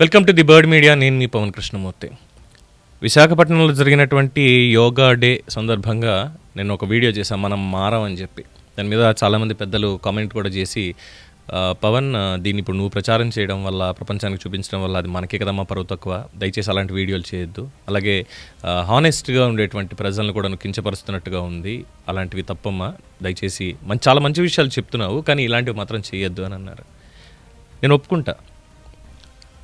Welcome to the bird media నేను మీ పవన్ కృష్ణమూర్తి. విశాఖపట్నంలో జరిగినటువంటి యోగా డే సందర్భంగా నేను ఒక వీడియో చేశాను మనం మారం అని చెప్పి. దాని మీద చాలామంది పెద్దలు కామెంట్ కూడా చేసి పవన్ దీన్ని ఇప్పుడు నువ్వు ప్రచారం చేయడం వల్ల ప్రపంచానికి చూపించడం వల్ల అది మనకే కదమ్మా పరువు తక్కువ. దయచేసి అలాంటి వీడియోలు చేయొద్దు. అలాగే హానెస్ట్గా ఉండేటువంటి ప్రజలను కూడా నువ్వు కించపరుస్తున్నట్టుగా ఉంది. అలాంటివి తప్పమ్మా. దయచేసి మంచి చాలా మంచి విషయాలు చెప్తున్నావు కానీ ఇలాంటివి మాత్రం చేయొద్దు అని అన్నారు. నేను ఒప్పుకుంటా.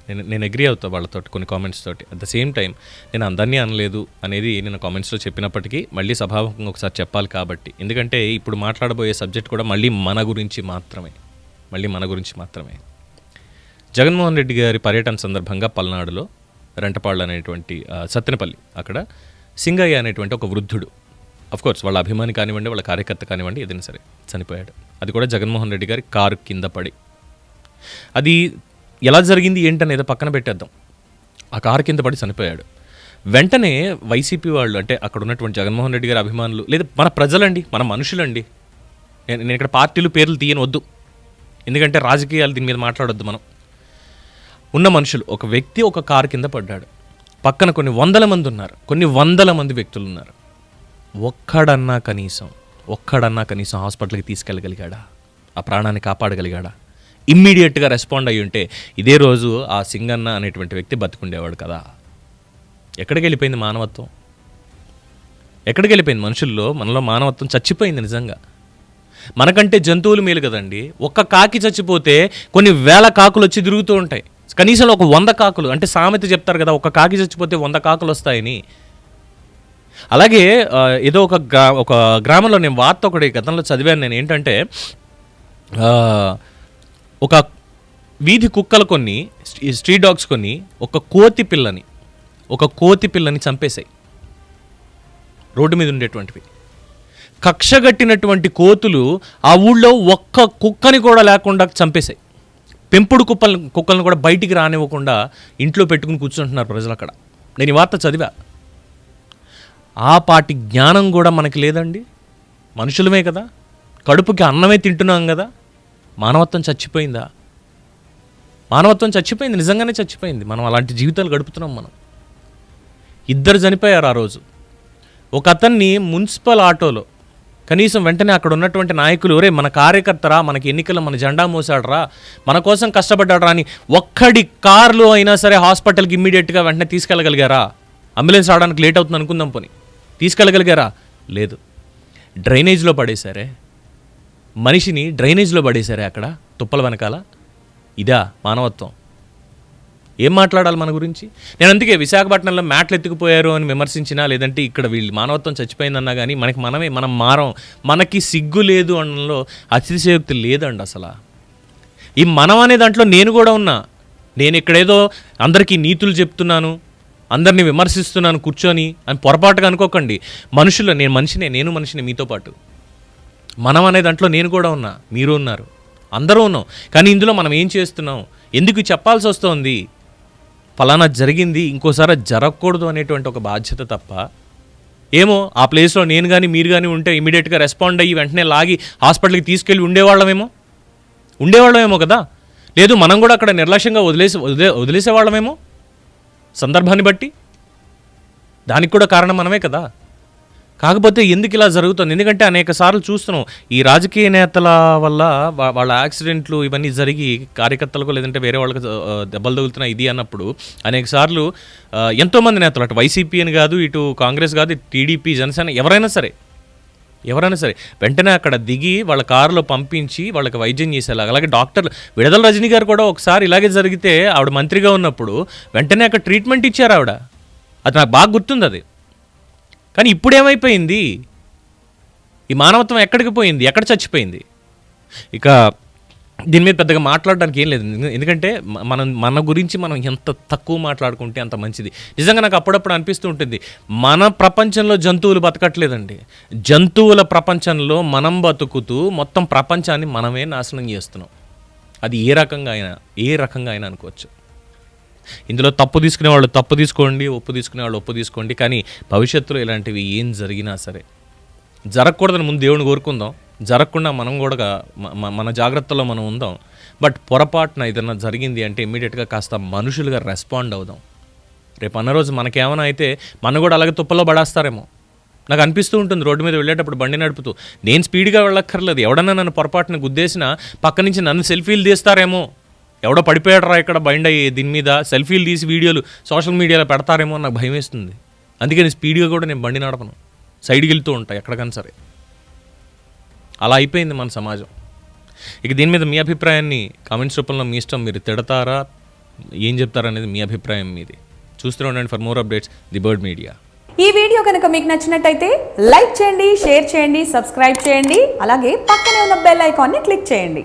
నేను నేను అగ్రీ అవుతా వాళ్ళతో కొన్ని కామెంట్స్ తోటి. అట్ ద సేమ్ టైం నేను అందరినీ అనలేదు అనేది నేను కామెంట్స్లో చెప్పినప్పటికీ మళ్ళీ సభాముఖంగా ఒకసారి చెప్పాలి కాబట్టి. ఎందుకంటే ఇప్పుడు మాట్లాడబోయే సబ్జెక్ట్ కూడా మళ్ళీ మన గురించి మాత్రమే. మళ్ళీ మన గురించి మాత్రమే. జగన్మోహన్ రెడ్డి గారి పర్యటన సందర్భంగా పల్నాడులో రెంటపాళ్ళు అనేటువంటి సత్తెనపల్లి అక్కడ సింగయ్య అనేటువంటి ఒక వృద్ధుడు. కోర్స్ వాళ్ళ అభిమాని కానివ్వండి వాళ్ళ కార్యకర్త కానివ్వండి ఏదైనా సరే చనిపోయాడు. అది కూడా జగన్మోహన్ రెడ్డి గారి కారు కింద పడి. అది ఎలా జరిగింది ఏంటనేది పక్కన పెట్టేద్దాం. ఆ కారు కింద పడి చనిపోయాడు. వెంటనే వైసీపీ వాళ్ళు అంటే అక్కడ ఉన్నటువంటి జగన్మోహన్ రెడ్డి గారి అభిమానులు లేదా మన ప్రజలండి మన మనుషులండి. నేను నేను ఇక్కడ పార్టీలు పేర్లు తీయని వద్దు ఎందుకంటే రాజకీయాలు దీని మీద మాట్లాడొద్దు మనం. ఉన్న మనుషులు ఒక వ్యక్తి ఒక కారు కింద పడ్డాడు. పక్కన కొన్ని వందల మంది ఉన్నారు. కొన్ని వందల మంది వ్యక్తులు ఉన్నారు. ఒక్కడన్నా కనీసం ఒక్కడన్నా కనీసం హాస్పిటల్కి తీసుకెళ్ళగలిగాడా? ఆ ప్రాణాన్ని కాపాడగలిగాడా? ఇమ్మీడియట్గా రెస్పాండ్ అయ్యి ఉంటే ఇదే రోజు ఆ సింగన్న అనేటువంటి వ్యక్తి బతుకుండేవాడు కదా. ఎక్కడికి వెళ్ళిపోయింది మానవత్వం? ఎక్కడికి వెళ్ళిపోయింది? మనుషుల్లో మనలో మానవత్వం చచ్చిపోయింది నిజంగా. మనకంటే జంతువులు మేలు కదండి. ఒక్క కాకి చచ్చిపోతే కొన్ని వేల కాకులు వచ్చి తిరుగుతూ ఉంటాయి. కనీసం ఒక వంద కాకులు అంటే సామెత చెప్తారు కదా ఒక కాకి చచ్చిపోతే వంద కాకులు వస్తాయని. అలాగే ఏదో ఒక గ్రా ఒక గ్రామంలో నేను వార్త ఒకటి గతంలో చదివాను నేను. ఏంటంటే ఒక వీధి కుక్కలు కొన్ని స్ట్రీట్ డాగ్స్ కొన్ని ఒక కోతి పిల్లని ఒక కోతి పిల్లని చంపేశాయి. రోడ్డు మీద ఉండేటువంటివి. కక్షగట్టినటువంటి కోతులు ఆ ఊళ్ళో ఒక్క కుక్కని కూడా లేకుండా చంపేశాయి. పెంపుడు కుక్కలు కుక్కలను కూడా బయటికి రానివ్వకుండా ఇంట్లో పెట్టుకుని కూర్చుంటున్నారు ప్రజలు అక్కడ. నేను ఈ వార్త చదివా. ఆ పాటి జ్ఞానం కూడా మనకి లేదండి. మనుషులమే కదా. కడుపుకి అన్నమే తింటున్నాం కదా. మానవత్వం చచ్చిపోయిందా? మానవత్వం చచ్చిపోయింది నిజంగానే చచ్చిపోయింది. మనం అలాంటి జీవితాలు గడుపుతున్నాం మనం. ఇద్దరు చనిపోయారు ఆ రోజు. ఒక అతన్ని మున్సిపల్ ఆటోలో కనీసం వెంటనే అక్కడ ఉన్నటువంటి నాయకులు ఒరే మన కార్యకర్తరా మనకి ఎన్నికలు మన జెండా మోసాడరా మన కోసం కష్టపడ్డాడరా అని ఒక్కడి కార్లో అయినా సరే హాస్పిటల్కి ఇమ్మీడియట్గా వెంటనే తీసుకెళ్ళగలిగారా? అంబులెన్స్ రావడానికి లేట్ అవుతుంది అనుకుందాం పోని. తీసుకెళ్ళగలిగారా? లేదు. డ్రైనేజ్లో పడేశారే? మనిషిని డ్రైనేజ్లో పడేశారే అక్కడ తుప్పల వెనకాల? ఇదా మానవత్వం. ఏం మాట్లాడాలి మన గురించి? నేను అందుకే విశాఖపట్నంలో మ్యాట్లు ఎత్తుకుపోయారు అని విమర్శించినా లేదంటే ఇక్కడ వీళ్ళు మానవత్వం చచ్చిపోయిందన్నా కానీ మనకి మనమే మనం మారం మనకి సిగ్గు లేదు అనడంలో అతిశయోక్తి లేదండి అసలు. ఈ మనం అనే దాంట్లో నేను కూడా ఉన్నా. నేను ఇక్కడేదో అందరికీ నీతులు చెప్తున్నాను అందరినీ విమర్శిస్తున్నాను కూర్చొని అని పొరపాటుగా అనుకోకండి. మనుషులు నేను మనిషినే నేను మనిషిని మీతో పాటు. మనం అనే దాంట్లో నేను కూడా ఉన్నా మీరు ఉన్నారు. అందరూ ఉన్నాం. కానీ ఇందులో మనం ఏం చేస్తున్నాం? ఎందుకు చెప్పాల్సి వస్తోంది? ఫలానా జరిగింది ఇంకోసారి జరగకూడదు అనేటువంటి ఒక బాధ్యత తప్ప ఏమో ఆ ప్లేస్లో నేను కానీ మీరు కానీ ఉంటే ఇమీడియట్గా రెస్పాండ్ అయ్యి వెంటనే లాగి హాస్పిటల్కి తీసుకెళ్ళి ఉండేవాళ్ళమేమో? ఉండేవాళ్ళమేమో కదా? లేదు మనం కూడా అక్కడ నిర్లక్ష్యంగా వదిలేసి వదిలే వదిలేసేవాళ్ళమేమో? సందర్భాన్ని బట్టి? దానికి కూడా కారణం మనమే కదా? కాకపోతే ఎందుకు ఇలా జరుగుతుంది? ఎందుకంటే అనేక సార్లు చూస్తున్నాం ఈ రాజకీయ నేతల వల్ల వాళ్ళ యాక్సిడెంట్లు ఇవన్నీ జరిగి కార్యకర్తలకు లేదంటే వేరే వాళ్ళకి దెబ్బలు తగులుతున్నాయి ఇది అన్నప్పుడు అనేక సార్లు ఎంతోమంది నేతలు అటు వైసీపీ అని కాదు ఇటు కాంగ్రెస్ కాదు టీడీపీ జనసేన ఎవరైనా సరే ఎవరైనా సరే వెంటనే అక్కడ దిగి వాళ్ళ కారులో పంపించి వాళ్ళకి వైద్యం చేసేలాగా అలాగే డాక్టర్లు విడదల రజనీ గారు కూడా ఒకసారి ఇలాగే జరిగితే ఆవిడ మంత్రిగా ఉన్నప్పుడు వెంటనే అక్కడ ట్రీట్మెంట్ ఇచ్చారు ఆవిడ. అది నాకు బాగా గుర్తుంది అది. కానీ ఇప్పుడు ఏమైపోయింది ఈ మానవత్వం ఎక్కడికి పోయింది? ఎక్కడ చచ్చిపోయింది? ఇక దీని మీద పెద్దగా మాట్లాడడానికి ఏం లేదు. ఎందుకంటే మనం మన గురించి మనం ఎంత తక్కువ మాట్లాడుకుంటే అంత మంచిది. నిజంగా నాకు అప్పుడప్పుడు అనిపిస్తూ ఉంటుంది. మన ప్రపంచంలో జంతువులు బతకట్లేదండి. జంతువుల ప్రపంచంలో మనం బతుకుతూ మొత్తం ప్రపంచాన్ని మనమే నాశనం చేస్తున్నాం. అది ఏ రకంగా అయినా ఏ రకంగా అయినా అనుకోవచ్చు. ఇందులో తప్పు తీసుకునే వాళ్ళు తప్పు తీసుకోండి ఒప్పు తీసుకునే వాళ్ళు ఒప్పు తీసుకోండి. కానీ భవిష్యత్తులో ఇలాంటివి ఏం జరిగినా సరే జరగకూడదని ముందు దేవుని కోరుకుందాం. జరగకుండా మనం కూడా మన జాగ్రత్తలో మనం ఉందాం. బట్ పొరపాటున ఏదైనా జరిగింది అంటే ఇమీడియట్గా కాస్త మనుషులుగా రెస్పాండ్ అవుదాం. రేపు అన్న రోజు మనకేమైనా అయితే మన కూడా అలాగే తుప్పలో పడేస్తారేమో. నాకు అనిపిస్తూ ఉంటుంది రోడ్డు మీద వెళ్ళేటప్పుడు బండి నడుపుతూ నేను స్పీడ్గా వెళ్ళక్కర్లేదు. ఎవడన్నా నన్ను పొరపాటున గుద్దేసినా పక్క నుంచి నన్ను సెల్ఫీలు తీస్తారేమో. ఎవడో పడిపోయాడరా ఇక్కడ బైండ్ అయ్యి దీని మీద సెల్ఫీలు తీసి వీడియోలు సోషల్ మీడియాలో పెడతారేమో నాకు భయం వేస్తుంది. అందుకే స్పీడ్గా కూడా నేను బండి నడపను. సైడ్కి వెళ్తూ ఉంటా ఎక్కడికైనా సరే. అలా అయిపోయింది మన సమాజం. ఇక దీని మీద మీ అభిప్రాయాన్ని కామెంట్స్ రూపంలో మీ ఇష్టం మీరు తిడతారా? ఏం చెప్తారా అనేది మీ అభిప్రాయం మీది. చూస్తూ ఉండండి for more updates the bird media. ఈ వీడియో కనుక మీకు నచ్చినట్టయితే లైక్ చేయండి షేర్ చేయండి సబ్స్క్రైబ్ చేయండి అలాగే పక్కనే ఉన్న బెల్ ఐకాన్ని క్లిక్ చేయండి.